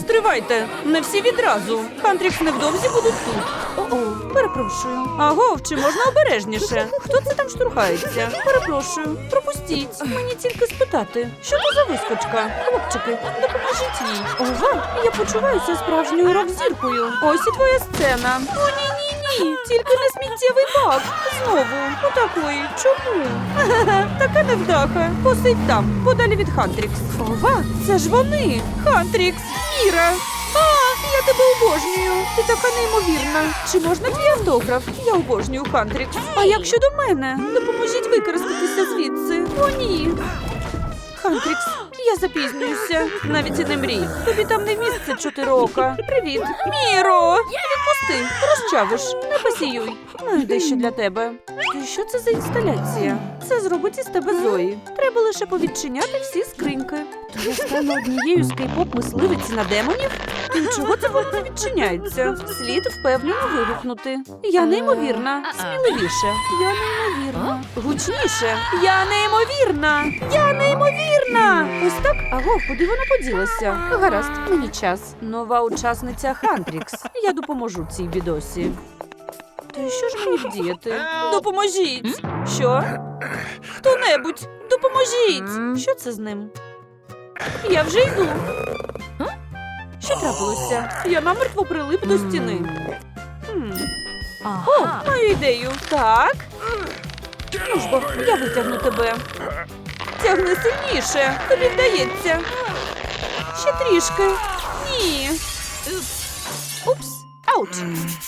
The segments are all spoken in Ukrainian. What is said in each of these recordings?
Стривайте, не всі відразу. Хантрікс невдовзі будуть тут. О-о, перепрошую. Агов, чи можна обережніше? Хто це там штурхається? Перепрошую, пропустіть. Мені тільки спитати, що то за вискочка? Хлопчики, допоможіть їй. Ого, я почуваюся справжньою рок-зіркою. Ось і твоя сцена. О, ні, ні. Тільки не сміттєвий бак. Знову. Отакої. Чому? Така невдаха. Посидь там, подалі від Хантрікс. Ова, це ж вони. Хантрікс, Міра. А, я тебе обожнюю. Ти така неймовірна. Чи можна твій автограф? Я обожнюю Хантрікс. А як щодо мене? Допоможіть використатися звідси. О, ні. Хантрікс, я запізнююся. Навіть і не мрій. Тобі там не місце чотироока. Привіт. Міро! Відпусти, розчавиш, не посіюй. Маю дещо для тебе. І що це за інсталяція? Це зробить із тебе Зої. Треба лише повідчиняти всі скриньки. То я стану однією з кейпоп мисливиць на демонів? Чого це воно відчиняється? Слід впевнено вигукнути. Я неймовірна, сміливіше. Я неймовірна. Гучніше. Я неймовірна. Я неймовірна. Ось так. Аго, куди вона поділася? Гаразд, мені час. Нова учасниця Хантрікс. Я допоможу цій бідосі. Та що ж мені вдіяти? Допоможіть! Що? Хто-небудь, допоможіть! Що це з ним? Я вже йду. Що трапилося? Я намертво прилип до стіни. Хм. О, маю ідею. Так. Ну ж бо, я витягну тебе. Тягни сильніше. Тобі вдається. Ще трішки. Ні. Упс. Ауч.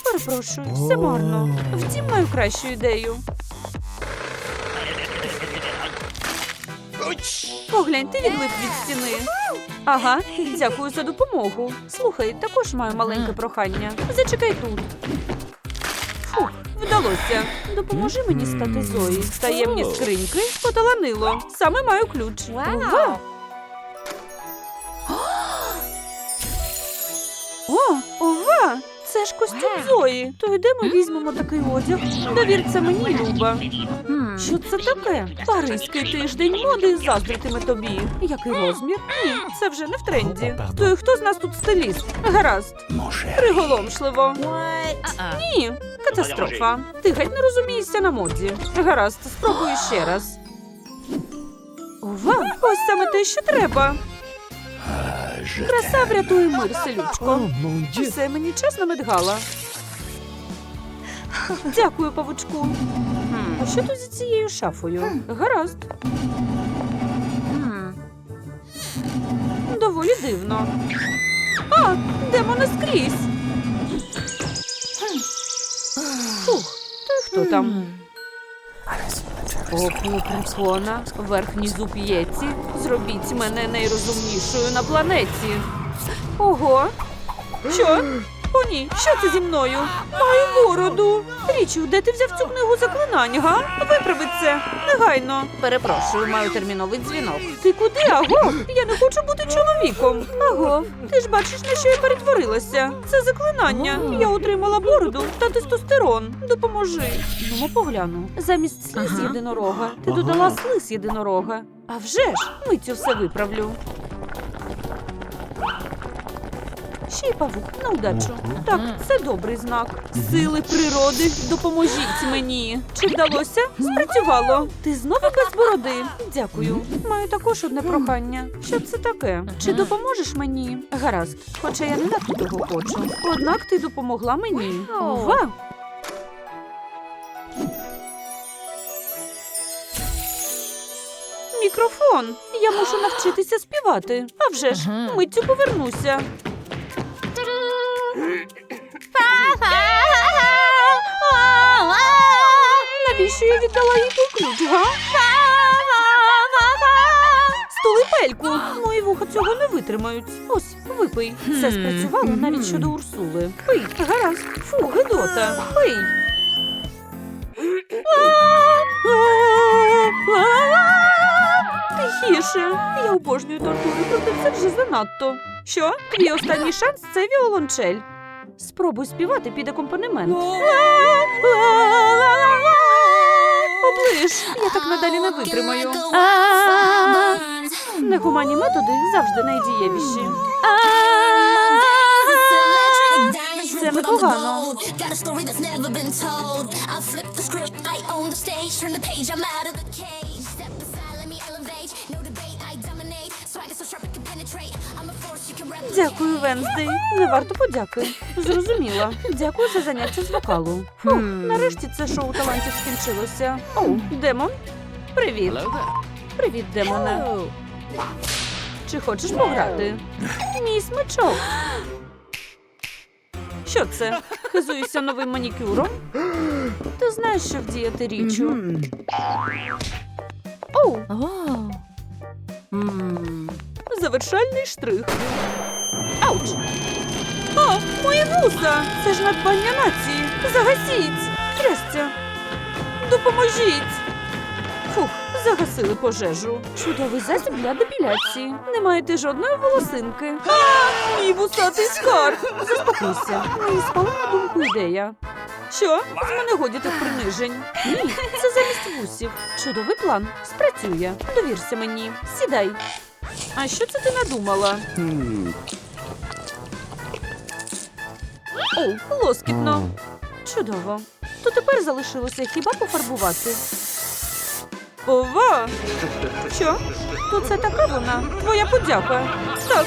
Перепрошую, все марно. Втім, маю кращу ідею. Поглянь, ти відлип від стіни. Ага, дякую за допомогу. Слухай, також маю маленьке прохання. Зачекай тут. Фух, вдалося. Допоможи мені стати Зої. Таємні скриньки поталанило. Саме маю ключ. Ова. О, ова! Це ж костюм Зої. То йде ми візьмемо такий одяг. Довір це мені, Люба. Що це таке? Паризький тиждень моди заздритиме тобі. Який розмір? Ні, це вже не в тренді. То і хто з нас тут стиліст? Гаразд. Приголомшливо. Ні, катастрофа. Ти геть не розумієшся на моді. Гаразд, спробую ще раз. Ова, ось саме те, що треба. Краса врятує мир, селючко. Все мені чесно медгала. Дякую, павучку. А що тут зі цією шафою? Гаразд. Доволі дивно. А, демона скрізь. Фух, то хто там? Оку прикона, верхній зуб єці. Зробіть мене найрозумнішою на планеті. Ого. Що? О, ні, що це зі мною? Маю бороду. Річу, де ти взяв цю книгу заклинань, га? Виправи це. Негайно. Перепрошую, маю терміновий дзвінок. Ти куди, аго? Я не хочу бути чоловіком. Аго, ти ж бачиш, на що я перетворилася. Це заклинання. Я отримала бороду та тестостерон. Допоможи. Ну, погляну. Замість сліз єдинорога ти додала слиз єдинорога. А вже ж, миттю все виправлю. Ще й павук на удачу. Так, це добрий знак. Сили природи, допоможіть мені. Чи вдалося? Спрацювало. Ти знову без бороди. Дякую. Маю також одне прохання. Що це таке? Чи допоможеш мені? Гаразд, хоча я не так того хочу. Однак ти допомогла мені. Ова! Мікрофон. Я мушу навчитися співати. А вже ж, миттю повернуся. Навіщо я віддала їй той ключ, га? Столипельку! Мої вуха цього не витримають. Ось, випий. Це спрацювало навіть щодо Урсули. Пий, гаразд. Фу, гидота. Пий. Тихіше. Я обожнюю тортури, проте це вже занадто. Що? Твій останній шанс це віолончель. Спробуй співати під акомпанемент. Оближ, я так надалі не витримаю. Негуманні методи завжди найдієвіші. Це непогано. Дякую, Венздей. Не варто подяки. Зрозуміла. Дякую за заняття з вокалу. Фух, нарешті це шоу талантів скінчилося. Оу, Демон. Привіт. Привіт, Демоне. Чи хочеш пограти? Мій смачок. Що це? Хизуюся новим манікюром? Ти знаєш, що вдіяти річчю. Оу, завершальний штрих. Ауч! О, мої вуса! Це ж надбання нації! Загасіть! Трясця! Допоможіть! Фух, загасили пожежу. Чудовий засіб для депіляції. Не маєте жодної волосинки. Мій вусатий скарб! Заспокойся. Мені спала на думку ідея. Що? З мене годі тих принижень. Ні, це замість вусів. Чудовий план. Спрацює. Довірся мені. Сідай. А що це ти надумала? О, лоскітно. Чудово. То тепер залишилося хіба пофарбувати. Ова! Що? То це така вона. Твоя подяка. Так.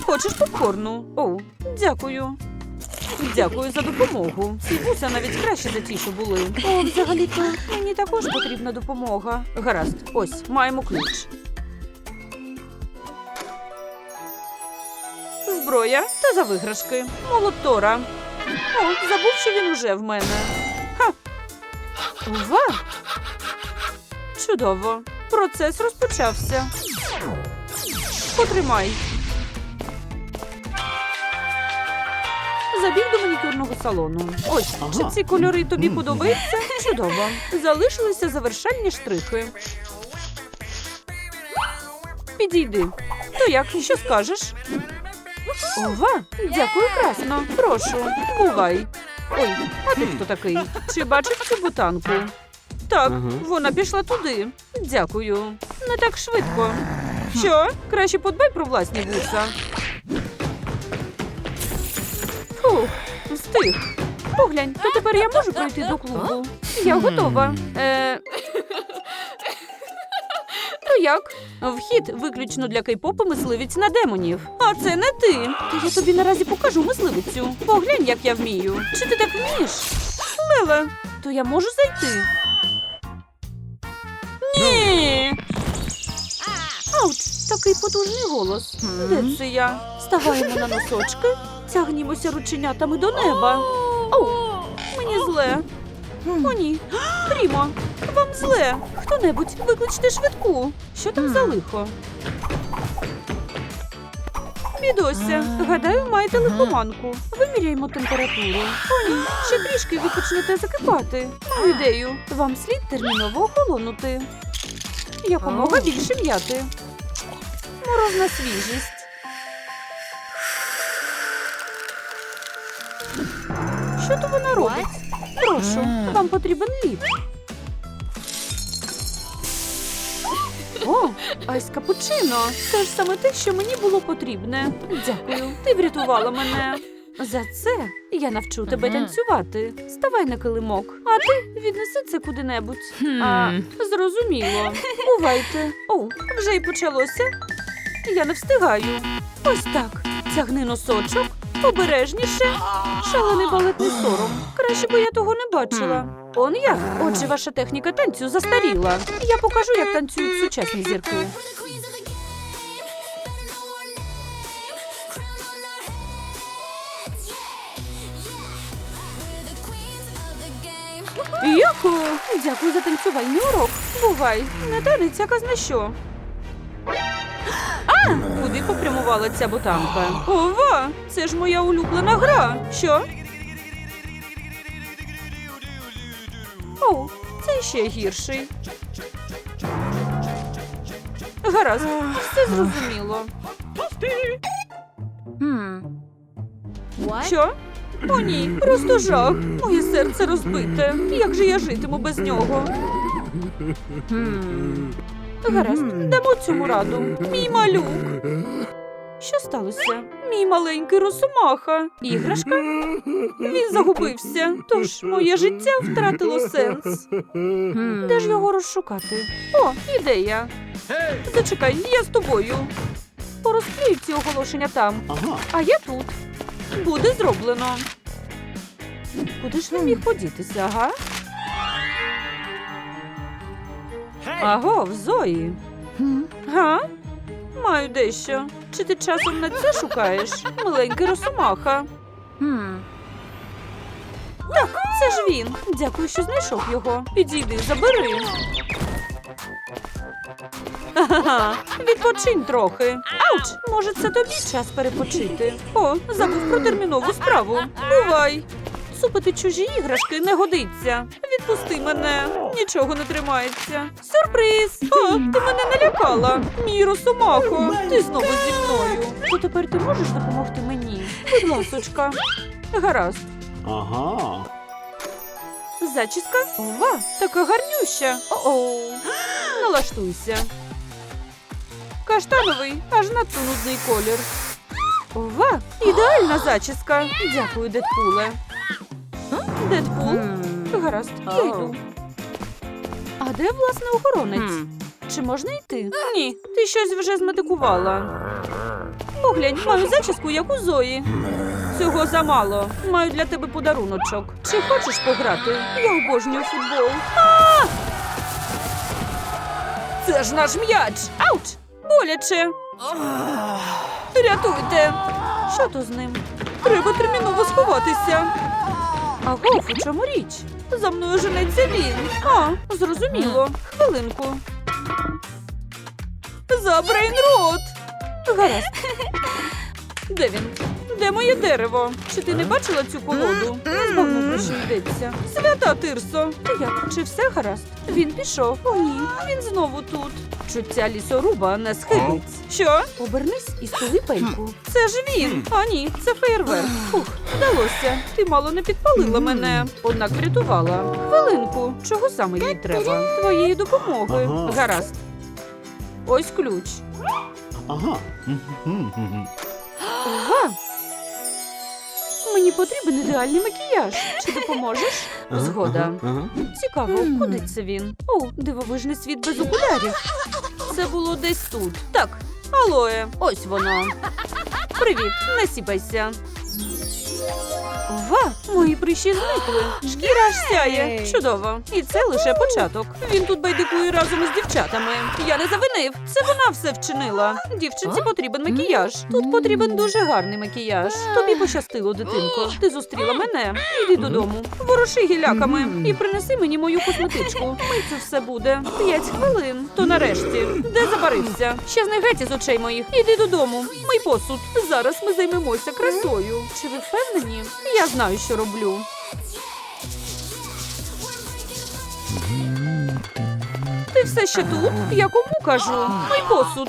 Хочеш попкорну? О, дякую. Дякую за допомогу. Ці вуса навіть краще за ті, що були. О, взагалі-то мені також потрібна допомога. Гаразд, ось маємо ключ. Зброя та за виграшки. Молот Тора. О, забув, що він уже в мене. Ха. Ова. Чудово. Процес розпочався. Потримай. Забіг до манікюрного салону. Ось, чи ці кольори тобі подобаються? Чудово. Залишилися завершальні штрихи. Підійди. То як, що скажеш? Ова, дякую красно. Прошу, бувай. Ой, а ти хто такий? Чи бачив цю бутанку? Так, вона пішла туди. Дякую. Не так швидко. Що? Краще подбай про власні вуса. Фух, встиг. Поглянь, то тепер я можу пройти до клубу. Я готова. Е... То як? Вхід виключно для кей-попу мисливець на демонів. А це не ти. Та я тобі наразі покажу мисливицю. Поглянь, як я вмію. Чи ти так вмієш? Леле, то я можу зайти. Ні. Ауч, такий потужний голос. Де це я? Ставаємо на носочки, тягнімося рученятами до неба. Оу, мені зле. О, ні. Прімо, вам зле. Хто-небудь, викличте швидку. Що там за лихо? Бідося, гадаю, маєте лихоманку. Виміряємо температуру. О, ні, ще трішки ви почнете закипати. Маю ідею. Вам слід терміново охолонути. Якомога більше м'яти. Морозна свіжість. Що то вона робить? Прошу, вам потрібен лід. О, айс капучино. Це ж саме те, що мені було потрібне. Дякую, ти врятувала мене. За це я навчу тебе танцювати. Ставай на килимок, а ти віднеси це куди-небудь. А, зрозуміло. Бувайте. О, вже й почалося. Я не встигаю. Ось так. Тягни носочок, обережніше. Шалений балетний сором. Краще би я того не бачила. Он як? Отже, ваша техніка танцю застаріла. Я покажу, як танцюють сучасні зірки. Яку? Дякую за танцювальний урок. Бувай, не танець, а казна що. А, куди попрямувала ця ботанка? Ова, це ж моя улюблена гра. Що? О, це ще гірший. Гаразд, все зрозуміло. Що? О, ні, просто жах. Моє серце розбите. Як же я житиму без нього? Гаразд, дамо цьому раду. Мій малюк. Що сталося? Мій маленький росомаха. Іграшка? Він загубився. Тож моє життя втратило сенс. Де ж його розшукати? О, ідея. Зачекай, я з тобою. Порозклею ці оголошення там, а я тут. Буде зроблено. Куди ж він міг подітися, ага? Агов, Зої. Га? Маю дещо. Чи ти часом не це шукаєш? Маленький росомаха. Так, це ж він. Дякую, що знайшов його. Підійди, забери. Ага, відпочинь трохи. Ауч! Може, це тобі час перепочити. О, забув про термінову справу. Бувай. Супити чужі іграшки не годиться. Відпусти мене. Нічого не тримається. Сюрприз! О, ти мене налякала. Мій росомахо. Ти знову зі мною. То тепер ти можеш допомогти мені? Будь ласочка. Гаразд. Ага. Зачіска? Ова, така гарнюща. О-оу. Налаштуйся. Каштановий, аж надто нудний колір. Ова, ідеальна зачіска. Дякую, Дедпуле. Дедпул? Гаразд, я йду. А де власне охоронець? Чи можна йти? Ні, ти щось вже змедикувала. Поглянь, маю зачіску, як у Зої. Цього замало. Маю для тебе подаруночок. Чи хочеш пограти? Я обожнюю футбол. А! Це ж наш м'яч. Ауч! Боляче. Рятуйте. Що то з ним? Треба терміново сховатися. Агов, у чому річ? За мною женеться він. А, зрозуміло. Хвилинку. За брейнрот. Гаразд. Де він? Де моє дерево? Чи ти не бачила цю колоду? Не збагну, про що йдеться. Свята Тирсо. Як? Чи все гаразд? Він пішов. О, ні. Він знову тут. Чуття лісоруба не схибить. Що? Обернись і стули пельку. Це ж він. А ні, це феєрверк. Фух, вдалося. Ти мало не підпалила мене. Однак врятувала. Хвилинку. Чого саме їй треба? Твоєї допомоги. Гаразд. Ось ключ. Ага. Мені потрібен ідеальний макіяж. Чи допоможеш? Згода. Цікаво, куди це він? О, дивовижний світ без окулярів. Це було десь тут. Так, алоє, ось воно. Привіт, не сіпайся. Ова, мої прищі зникли. Шкіра аж сяє. Чудово. І це лише початок. Він тут байдикує разом із дівчатами. Я не завинив. Це вона все вчинила. Дівчинці потрібен макіяж. Тут потрібен дуже гарний макіяж. Тобі пощастило, дитинко. Ти зустріла мене. Іди додому. Вороши гіляками і принеси мені мою косметичку. Миться все буде. П'ять хвилин. То нарешті. Де забарився? Ще не геть із очей моїх. Іди додому. Мий посуд. Зараз ми займемося красою. Чи ви впевнені? Я знаю, що роблю. Ти все ще тут? Я кому кажу? Мий посуд.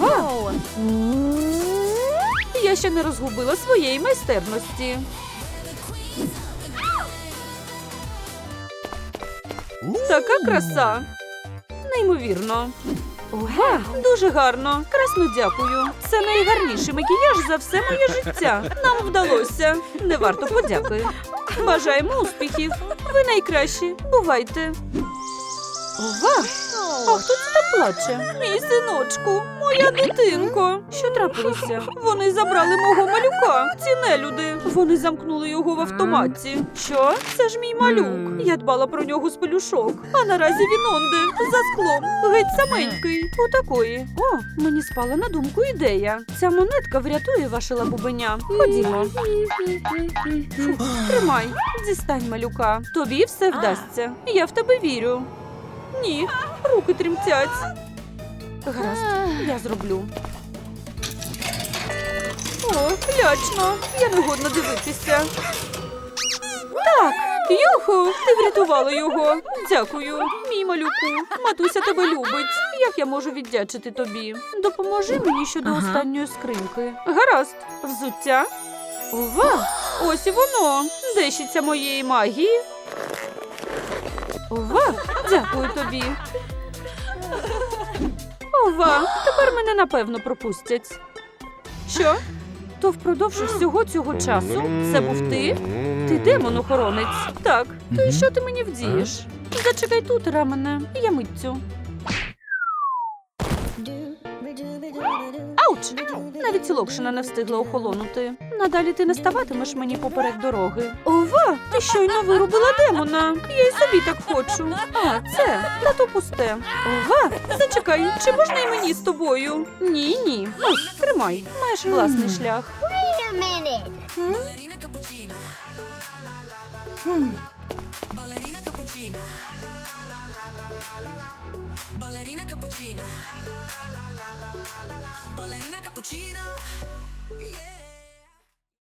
Ова! Я ще не розгубила своєї майстерності. Така краса. Неймовірно. Ога, дуже гарно. Красно дякую. Це найгарніший макіяж за все моє життя. Нам вдалося. Не варто подяки. Бажаємо успіхів. Ви найкращі. Бувайте. Ова! А хто це там плаче? Мій синочку, моя дитинко. Що трапилося? Вони забрали мого малюка. Ці нелюди. Вони замкнули його в автоматі. Що? Це ж мій малюк. Я дбала про нього з пелюшок. А наразі він онде за склом. Геть саменький. Отакої. О, мені спала на думку ідея. Ця монетка врятує ваше лабубеня. Ходімо. Фу, тримай, дістань малюка. Тобі все вдасться. Я в тебе вірю. Ні, руки тремтять. Гаразд, я зроблю. О, лячно, я не годна дивитися. Так, Юху, ти врятувала його. Дякую, мій малюку. Матуся тебе любить. Як я можу віддячити тобі? Допоможи мені щодо останньої скриньки. Гаразд, взуття. Ова, ось і воно. Дещиця моєї магії. Ова, дякую тобі. Ова, тепер мене напевно пропустять. Що? То впродовж всього цього часу це був ти? Ти демон-охоронець. Так. То і що ти мені вдієш? Зачекай тут, рамене, я митцю. Навіть локшина не встигла охолонути. Надалі ти не ставатимеш мені поперек дороги. Ова, ти щойно вирубила демона. Я й собі так хочу. А, це та то пусте. Ова, зачекай, чи можна й мені з тобою? Ні, ні. Ось, тримай. Маєш власний шлях. Wait cappuccina Ballerina cappuccina Ballerina cappuccina yeah.